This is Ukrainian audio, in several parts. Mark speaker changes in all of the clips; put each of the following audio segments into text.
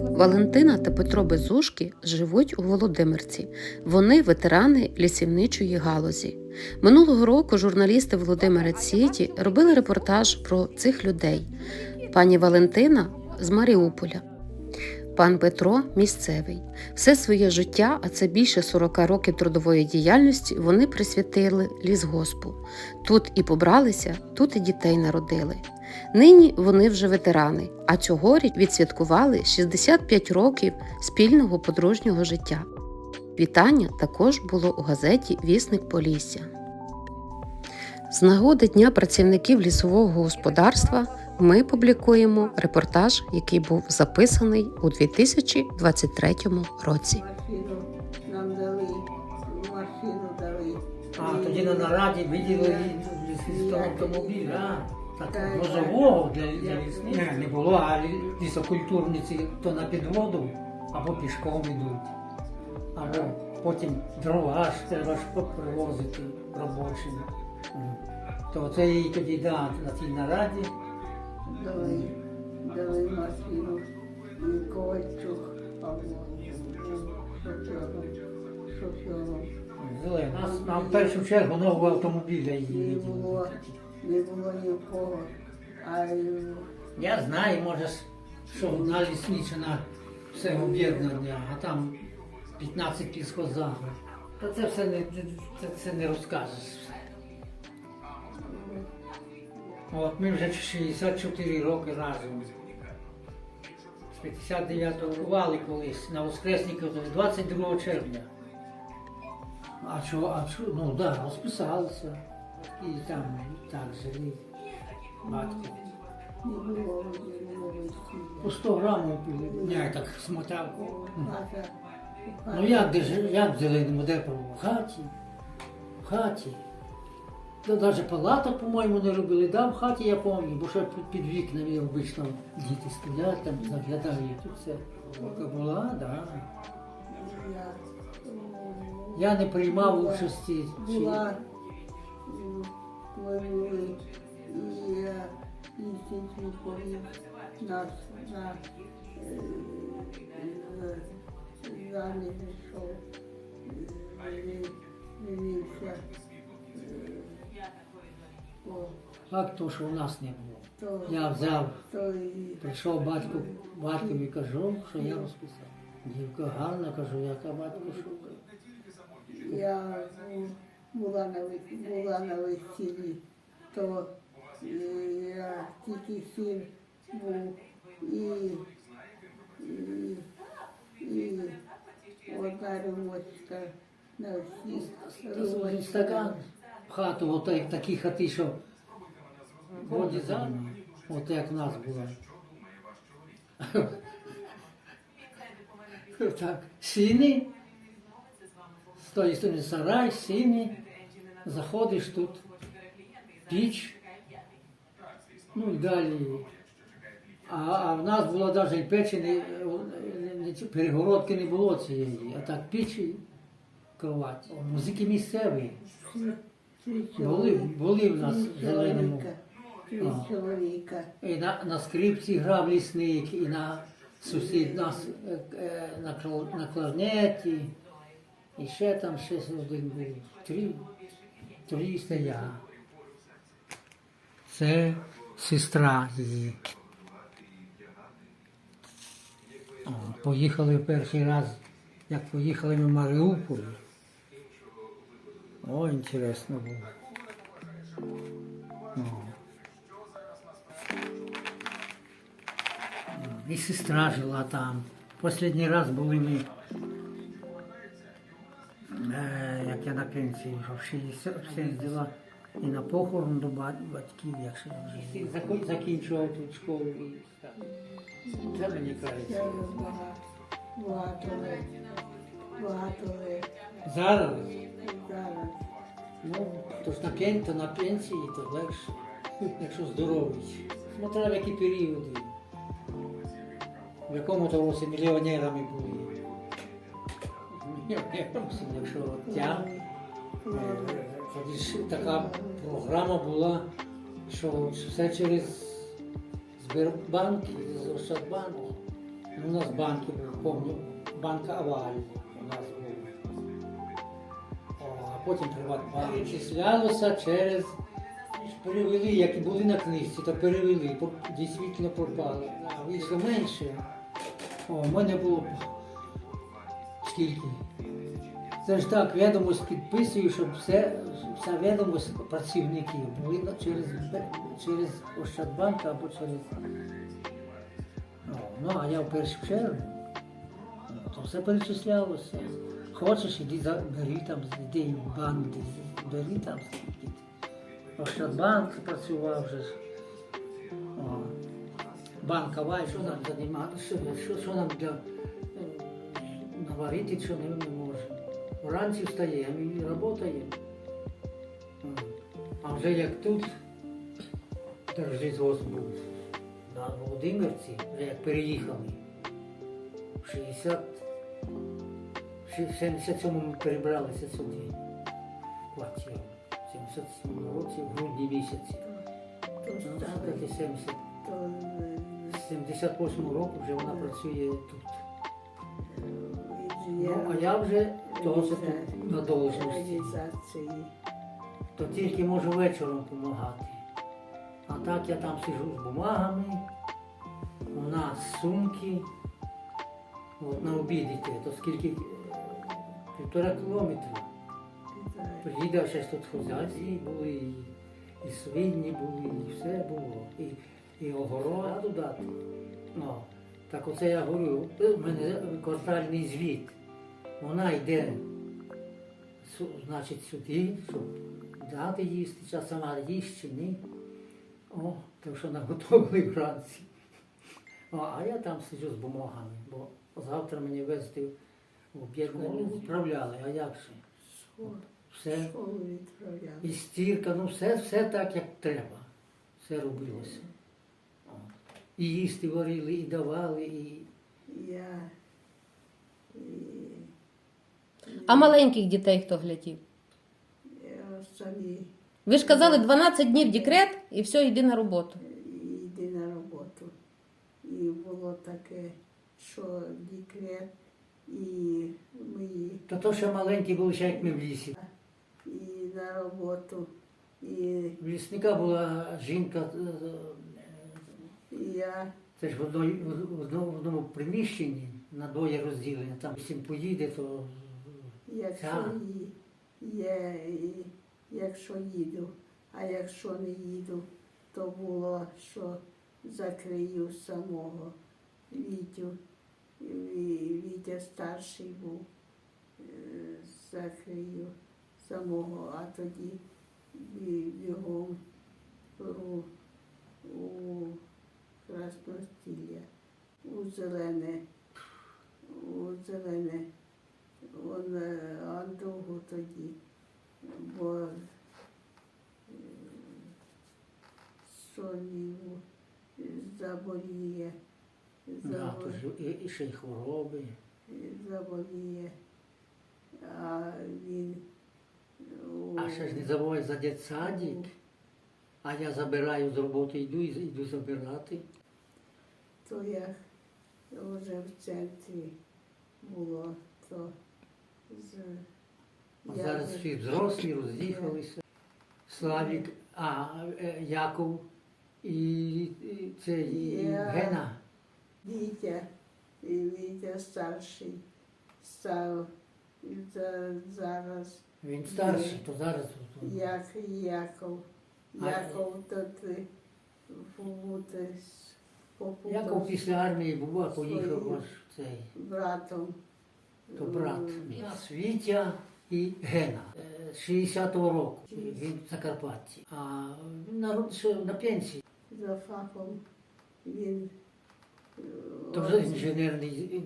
Speaker 1: Валентина та Петро Безушки живуть у Володимирці. Вони ветерани лісівничої галузі. Минулого року журналісти Володимирець Сіті робили репортаж про цих людей. Пані Валентина з Маріуполя. Пан Петро місцевий. Все своє життя, а це більше 40 років трудової діяльності, вони присвятили лісгоспу. Тут і побралися, тут і дітей народили. Нині вони вже ветерани, а цьогоріч відсвяткували 65 років спільного подружнього життя. Вітання також було у газеті Вісник Полісся. З нагоди Дня працівників лісового господарства ми публікуємо репортаж, який був записаний у 2023 році.
Speaker 2: Нам дали, машину дали.
Speaker 3: А, тоді на нараді виділили автомобіль, а? Так, возового для, для лісних? Не, не було, а лі- лісокультурниці то на підводу, або пішком йдуть. Або потім дрова ж треба ж привозити робочим. То це їй тоді да, на тій нараді.
Speaker 2: Дали, дали машину і Ковальчук, або.
Speaker 3: Взяли. Нам в першу чергу нового автомобіля її
Speaker 2: Не було, ні. А
Speaker 3: Я знаю, може, що одна лісничина все об'єднання, а там 15 лісхозагрів. Та це все не, це, це не розкажеш. От ми вже 64 роки разом. З 59-го бували колись на Воскресників 22 червня. А що, а що, ну так, да, розписалися. І там так жили.
Speaker 2: Весілля.
Speaker 3: По 100 грамів. Я так смотав. Ну як де ж, як зеленому депо? В хаті. В хаті. Та навіть палата, по-моєму, не робили. Да, в хаті я пам'ятаю, бо ще під, вікнами обично діти стоять, там заглядають. Тут все. Така була. Да.
Speaker 2: я,
Speaker 3: Я не приймав участі. чи-
Speaker 2: минулий і я інститут повів нас на е, залі пішов, дивився. О,
Speaker 3: то, що у нас не було.
Speaker 2: то,
Speaker 3: Я взяв,
Speaker 2: то і
Speaker 3: прийшов батько, батькові кажу, що я розписав. Дівка гарна, кажу, яка батько шукає.
Speaker 2: я була на, була на весіллі, то е, я тільки син був. І, і, і одна румочка на всіх
Speaker 3: Та Стакан хату, от як такі хати, що вроді за, от як в нас було. Так, сіни, з тої сторони сарай, сіни, заходиш тут, піч, ну і далі. А, а в нас було навіть і печені, е, не- не- перегородки не було цієї, а так піч і кровать. Музики місцеві. Були, були в нас в зеленому. І на, на скрипці грав лісник, і на сусід нас е, е, на, кл- на кларнеті. І ще там ще один був. Три, три стоя. Це сестра її. Поїхали перший раз, як поїхали ми в Маріуполь. О, інтересно було. О. І сестра жила там. Последній раз були ми, пенсії, вже в 60 взяла і на похорон до ба- батьків, якщо вже. Зако- Закінчував тут школу і так. Це мені
Speaker 2: Я
Speaker 3: кажеться.
Speaker 2: багато, багато лет, багато лет.
Speaker 3: Зараз,
Speaker 2: Зараз
Speaker 3: ну, то ж на пенсії, то на пенсії, то легше, якщо здоровий. Смотря в які періоди. В якому то році мільйонерами були. Мільйонерами, якщо. Е, ж така програма була, що все через Сбербанк і Ощадбанк. у нас банки був, помню, банк Аваль у нас був. А потім Приватбанк. Числялося через. Перевели, як і були на книжці, то перевели, дійсно пропали. А вийшло менше. О, в мене було скільки? Це ж так, відомость підписую, щоб все, вся відомость працівників були через, через Ощадбанк або через. Ну, а я в першу чергу, то все перечислялося. Хочеш, іди бери там, іди в банк, бери там. Ощадбанк працював вже ж. О. Банк що нам займати, що, що, нам для е, наварити, що не. Вранці встаємо і працюємо. А вже як тут держлізгосп був на Володимирці, вже як переїхали, в 60, в 77-му ми перебралися сюди, квартиру. В 77 році, в грудні місяці. Ну,
Speaker 2: стали,
Speaker 3: 70
Speaker 2: е,
Speaker 3: з 78 року вже вона працює тут. Ну, а я вже тут на должності. То тільки можу вечором допомагати. А так я там сижу з бумагами, у нас сумки. От на обід йти, то скільки е, півтора кілометра. Приїде ще тут хозяйстві були, і, і свині були, і все було. І, і огороду дати. Ну, так оце я говорю, в мене квартальний звіт. Вона йде значить, сюди, щоб дати їсти, чи сама їсть чи ні. О, то що наготовили вранці. О, а я там сиджу з бумагами, бо завтра мені везти в об'єднання відправляли, а як же? Все.
Speaker 2: Школу відправляли.
Speaker 3: І стірка, ну все, все так, як треба. Все робилося. О. І їсти варили, і давали, і
Speaker 2: Я і,
Speaker 1: А маленьких дітей хто глядів?
Speaker 2: самі
Speaker 1: Ви ж казали 12 днів декрет і все, йди на роботу.
Speaker 2: йди на роботу. І було таке, що декрет, і ми
Speaker 3: то то ще маленькі були, ще як ми в лісі.
Speaker 2: і на роботу, і,
Speaker 3: В лісника була жінка, е, е,
Speaker 2: і я
Speaker 3: це ж в одному, в одному приміщенні на двоє розділення. Там всім поїде, то
Speaker 2: Якщо є, якщо їду, а якщо не їду, то було, що закрию самого Вітю. Вітя старший був, е, закрию самого, а тоді бігом беру у Красностілля, у зелене, у зелене. Он, довго тоді, бо е, сонів заболіє,
Speaker 3: да, то ж і, і ще й хвороби.
Speaker 2: заболіє, а він у-
Speaker 3: А ще ж не забувай за дитсадик. А я забираю з роботи, йду і йду забирати.
Speaker 2: то як вже в центрі було, то
Speaker 3: А зараз всі взрослі роз'їхалися. Славік, а е, Яков і, це і Гена.
Speaker 2: Вітя, і Вітя старший став зараз,
Speaker 3: Він старший, то зараз.
Speaker 2: як Яков. Яков то ти побути
Speaker 3: Яков після армії був, а поїхав аж цей.
Speaker 2: братом.
Speaker 3: То брат
Speaker 2: М,
Speaker 3: мій. Вітя і Гена. Е, 60-го року. Він в Закарпатті. А на, ще на пенсії.
Speaker 2: За фахом він е,
Speaker 3: То вже інженерний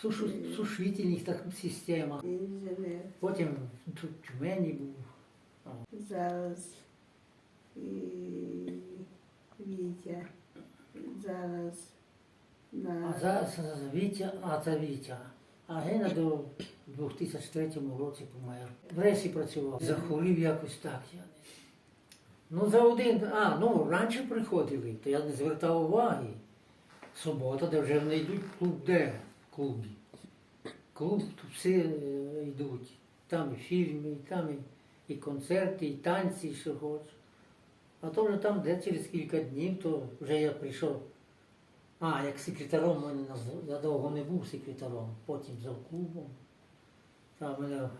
Speaker 3: сушу, сушительних так, системах.
Speaker 2: інженер.
Speaker 3: Потім тут в Тюмені був.
Speaker 2: Зараз і Вітя. Зараз
Speaker 3: А зараз Вітя, а це Вітя. А Гена до 2003 році помер. В Ресі працював. Захворів якось так. Я не... Ну за один, а, ну раніше приходили, то я не звертав уваги. субота, де вже вони йдуть клуб, де в клубі. Клуб тут всі е, йдуть. Там і фільми, і там і, і концерти, і танці, і що хочеш. А то вже там, де через кілька днів, то вже я прийшов. А, як секретаром мене назв- я довго не був секретаром, потім за клубом. Там мене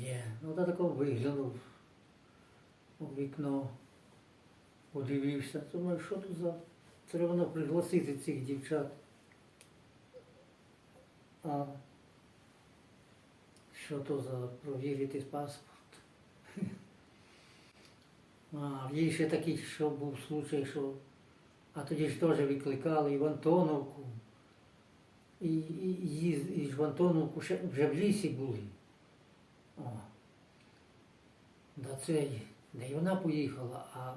Speaker 3: є. Ну та тако виглянув у вікно, подивився. Думаю, що тут за. Треба пригласити цих дівчат. А що то за провірити паспорт? А, є ще такий, що був случай, що а тоді ж теж викликали і в Антоновку. І, і, і ж в Антоновку ще вже в лісі були. О. До цей, де й вона поїхала, а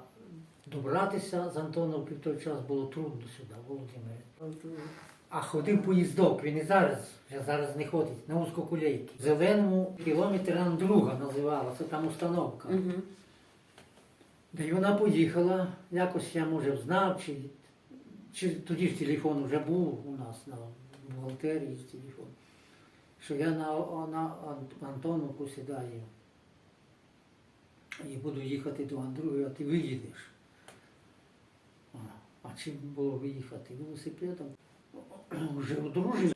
Speaker 3: добратися з Антоновки в той час було трудно сюди, Володимир. А ходив поїздок, він і зараз, вже зараз не ходить, на узкокулейки. В Зеленому кілометр друга називалася, там установка.
Speaker 1: Угу.
Speaker 3: Да й вона поїхала, якось я може знав, чи, чи тоді ж телефон вже був у нас на бухгалтерії телефон, що я на, на Ан- Антоновку сідаю і буду їхати до Андрію, а ти виїдеш. А, а чим було виїхати? Велосипедом. Вже одружив.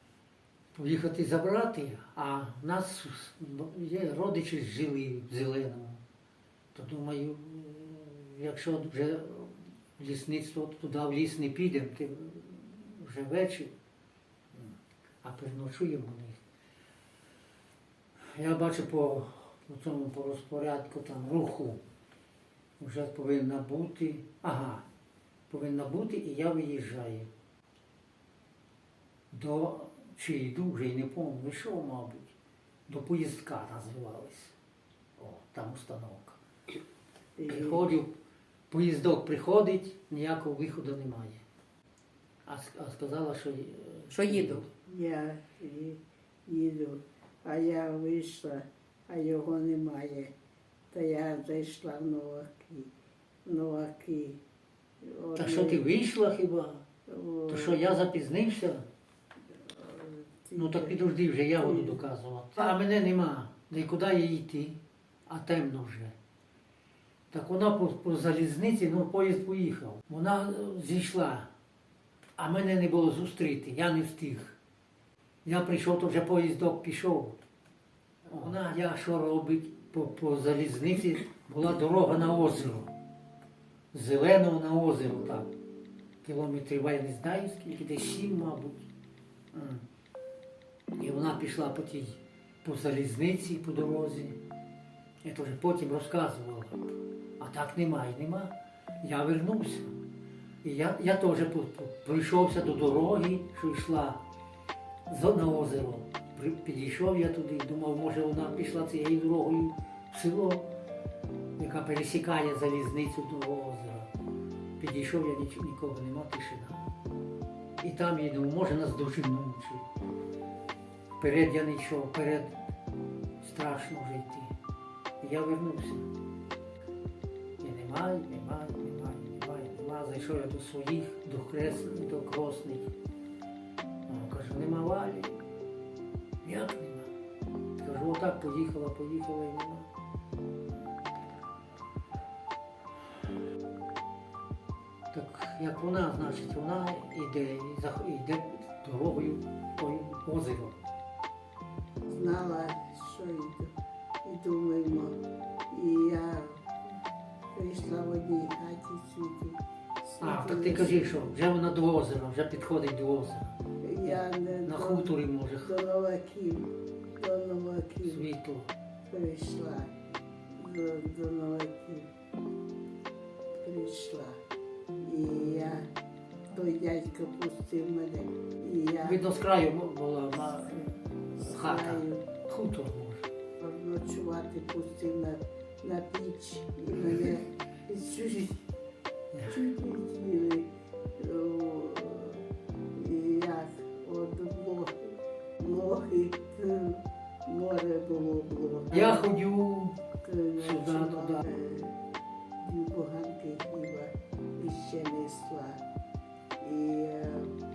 Speaker 3: Поїхати забрати, а нас є родичі жили в зеленому. То думаю, якщо вже в лісництво туди в ліс не підемо, то вже вечір, а переночуємо у них. Я бачу по, по цьому по розпорядку там руху вже повинна бути. Ага, повинна бути і я виїжджаю. До чи йду, вже й не пам'ятаю, вийшов, мабуть, до поїздка називалось. О, там установка. Приходив, поїздок приходить, ніякого виходу немає. А, а сказала, що,
Speaker 1: Що їду.
Speaker 2: Я їду, а я вийшла, а його немає. Та я зайшла в Новаки. Новаки.
Speaker 3: Та що ти вийшла хіба? То що я запізнився? Ну так підожди вже, я буду доказувати. А мене нема. Нікуди їй йти, а темно вже. Так вона по, по залізниці, ну поїзд поїхав. Вона е, зійшла, а мене не було зустріти, я не встиг. Я прийшов, то вже поїздок пішов. Вона, я що робить, по, по залізниці була дорога на озеро. Зеленого на озеро так. Кілометрів, я не знаю скільки, десь сім, мабуть. І вона пішла по тій по залізниці, по дорозі. Я теж потім розказувала. А так немає, нема. Я вернувся. І я, я теж пройшовся до дороги, що йшла на озеро. Підійшов я туди, думав, може вона пішла цією дорогою в село, яка пересікає залізницю до озера. Підійшов я ніч- нікого нема, тишина. І там я думаю, може нас доженуть. чи- Вперед я не йшов, вперед страшно вже йти. І я вернувся. Немає, немає, немає, немає, немає. Зайшов я до своїх, до хресних, до кросних. А, кажу, нема валі. Як нема? Кажу, отак поїхала, поїхала і нема. Так як вона, значить, вона йде, йде дорогою тою озеро.
Speaker 2: знала, що йду. І думаємо, прийшла в одній хаті сюди.
Speaker 3: А, так ти кажи, що вже вона до озера, вже підходить до озера.
Speaker 2: Я не
Speaker 3: На
Speaker 2: до,
Speaker 3: хуторі може
Speaker 2: до Новаків, до Новаків
Speaker 3: світло.
Speaker 2: прийшла. До, до Новаків прийшла. І я, той дядько пустив мене. І я
Speaker 3: Видно, з краю була ма- хата.
Speaker 2: знаю,
Speaker 3: Хутор може.
Speaker 2: ночувати пустив на, на піч і мене чуть чуть І як от ноги, т, море було було.
Speaker 3: Я ходю, сюди, туди.
Speaker 2: е, Дві буганки хліба і ще несла.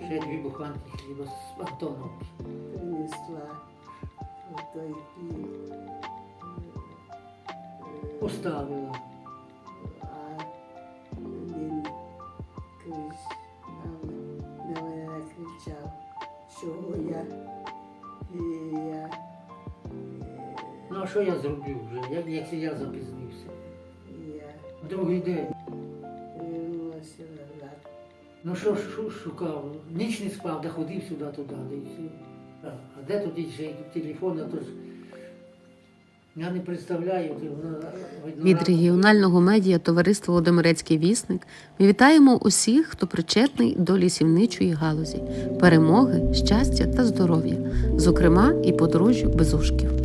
Speaker 3: Ще дві буханки хліба з Антоновки.
Speaker 2: принесла той хліб.
Speaker 3: Поставила.
Speaker 2: А він на, мене кричав, чого я, я,
Speaker 3: Ну а що я зроблю вже, як, якщо я запізнився?
Speaker 2: я
Speaker 3: Другий день. Ну що ж шукав? Ніч не спав, да ходив сюди, туди, де і все. А, а де тоді ще телефон, а то ж я не представляю,
Speaker 1: Від регіонального медіа товариства Володимирецький вісник. Ми вітаємо усіх, хто причетний до лісівничої галузі, перемоги, щастя та здоров'я, зокрема і подружжю Безушків.